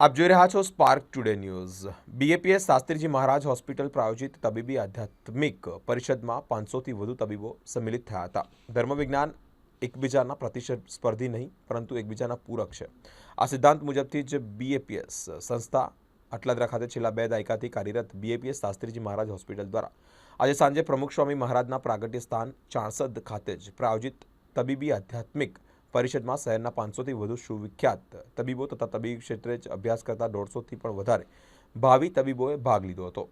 આપ જોઈ રહ્યા છો spark today news BAPS Shastriji Maharaj hospital પ્રાયોજિત તબીબી આધ્યાત્મિક પરિષદમાં પાંચસોથી વધુ તબીબો સંમિલિત થયા હતા. ધર્મવિજ્ઞાન એકબીજાના પ્રતિસ્પર્ધી નહીં, પરંતુ એકબીજાના પૂરક છે. આ સિદ્ધાંત મુજબથી જ બીએપીએસ સંસ્થા અટલાદરા ખાતે છેલ્લા બે દાયકાથી કાર્યરત બીએપીએસ શાસ્ત્રીજી મહારાજ હોસ્પિટલ દ્વારા આજે સાંજે પ્રમુખ સ્વામી મહારાજના પ્રાગટ્ય સ્થાન ચાણસદ ખાતે જ પ્રાયોજિત તબીબી આધ્યાત્મિક પરિષદમાં શહેરના પાંચસોથી વધુ સુવિખ્યાત તબીબો તથા તબીબી ક્ષેત્રે જ અભ્યાસ કરતા દોઢસોથી પણ વધારે ભાવિ તબીબોએ ભાગ લીધો હતો.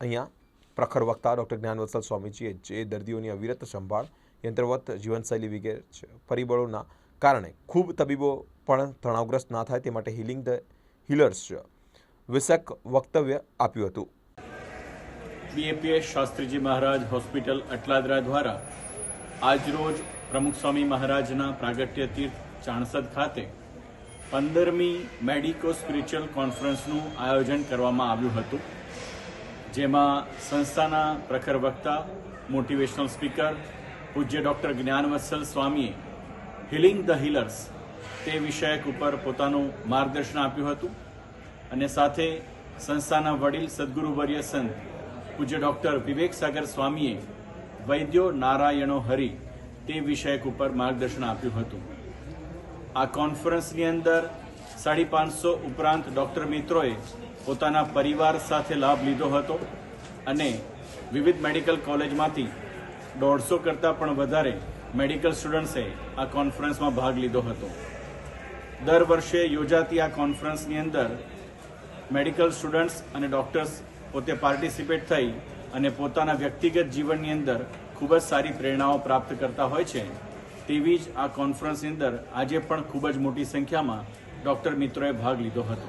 અહીંયા પ્રખર વક્તા ડૉક્ટર જ્ઞાનવત્સલ સ્વામીજીએ જે દર્દીઓની અવિરત સંભાળ, યંત્રવત, જીવનશૈલી વગેરે પરિબળોના કારણે ખૂબ તબીબો પણ તણાવગ્રસ્ત ના થાય તે માટે હિલિંગ ધ હિલર્સ વિષયક વક્તવ્ય આપ્યું હતું. બીએપીએસ શાસ્ત્રીજી મહારાજ હોસ્પિટલ અટલાદરા દ્વારા આજરોજ પ્રમુખ સ્વામી મહારાજના પ્રાગટ્ય તીર્થ ચાણસદ ખાતે પંદરમી મેડિકો સ્પિરિચ્યુઅલ કોન્ફરન્સનું આયોજન કરવામાં આવ્યું હતું, જેમાં સંસ્થાના પ્રખર વક્તા, મોટિવેશનલ સ્પીકર, પૂજ્ય ડૉક્ટર જ્ઞાનવત્સલ સ્વામીએ હિલિંગ ધ હિલર્સ તે વિષયક ઉપર પોતાનું માર્ગદર્શન આપ્યું હતું અને સાથે સંસ્થાના વડીલ સદગુરુવર્ય સંત પૂજ્ય ડૉક્ટર વિવેક સાગર સ્વામીએ વૈદ્યો નારાયણો હરિ તે વિષયક ઉપર માર્ગદર્શન આપ્યું હતું. આ કોન્ફરન્સની અંદર સાડી પાંચસો ઉપરાંત ડૉક્ટર મિત્રોએ પોતાના પરિવાર સાથે લાભ લીધો હતો અને વિવિધ મેડિકલ કોલેજમાંથી દોઢસો કરતાં પણ વધારે મેડિકલ સ્ટુડન્ટ્સે આ કોન્ફરન્સમાં ભાગ લીધો હતો. દર વર્ષે યોજાતી આ કોન્ફરન્સની અંદર મેડિકલ સ્ટુડન્ટ્સ અને ડૉક્ટર્સ પોતે પાર્ટિસિપેટ થઈ અને પોતાના વ્યક્તિગત જીવનની અંદર ખૂબ જ સારી પ્રેરણાઓ પ્રાપ્ત કરતા હોય છે. તેવી જ આ કોન્ફરન્સની અંદર આજે પણ ખૂબ જ મોટી સંખ્યામાં ડૉક્ટર મિત્રોએ ભાગ લીધો હતો.